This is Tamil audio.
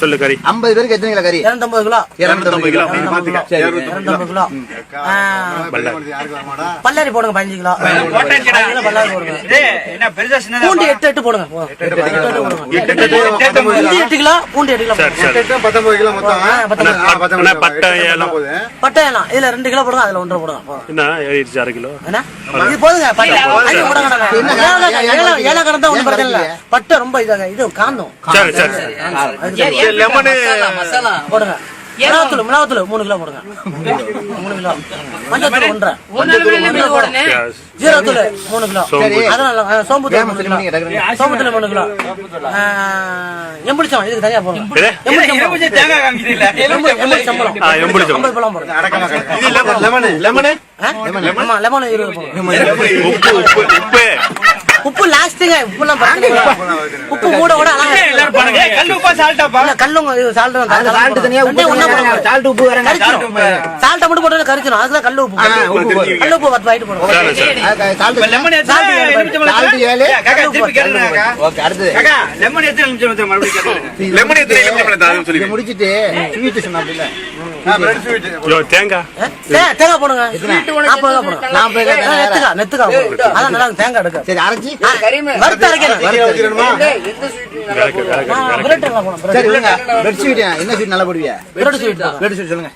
சொல்லு கறி. ஐம்பது பேருக்கு எத்தனை கிலோ. கறி இருநூத்தம்பது கிலோ. இருநூத்தம்பது கிலோ. இருநூத்தம்பது பல்லாரி. பல்லாரி போடுங்க பதினஞ்சு கிலோ. பல்லாரி போடுங்க. என்ன பெருசா சின்னதா பூண்டு எட்டு எட்டு போடுங்க. எட்டு கிலோ. பூண்டு எட்டு கிலோ. பத்தொன்பது கிலோ மொத்தம். பட்டை ஏலம். பட்டை ஏலம் இதுல ரெண்டு கிலோ போடுங்க அதுல ஒன்றரை போடுங்க. என்ன ஏறிடுச்சு அரை கிலோ? என்ன? இது போதுங்க பட்டை? ஏலம் கடந்தா ஒண்ணும் ஏன் பிரச்சனை இல்ல? பட்டை ரொம்ப இதாங்க. இது காந்தம். லெமனு போடுங்க. மிளகாத்தூள் மிளகாத்தூள் மூணு கிலோ போடுங்க. மூணு கிலோ. மஞ்சத்தூள் ஒன்றரை. ஜீரகத்தூள் மூணு கிலோ. சோம்பு. அதனால மூணு சொல்லி கிலோ. சோம்புத்தூள் மூணு கிலோ. ஆ, எம்புளிச்சம் இதுக்கு தனியா போடுங்க. ஐம்பது பழம் போடுங்க. Lemon, lemon. லெமன்? இருபது போடுங்க உப்பு உப்பு உப்பு. உப்பு லாஸ்ட்டுங்க உப்புலாம். உப்பு கூட கூட அழகா சால்ட்டை மட்டும் போட்டு கரிச்சிரும். அதுதான் கல்லு உப்பு. கல்லு உப்பு பத்து இதை சொல்லி முடிச்சிட்டு தேங்காய் போடுங்க. நாற்பது ரூபா போடுங்க. நாற்பது ரூபா ஆ, நெத்துக்கா நெத்துக்கா. அதான் நல்லா தேங்காய் எடுக்க. சரி அரைச்சி. வறுத்து அரைக்கணும். என்ன sweet நல்லா போடுவியா? பிரெட் ஸ்வீட் சொல்லுங்க.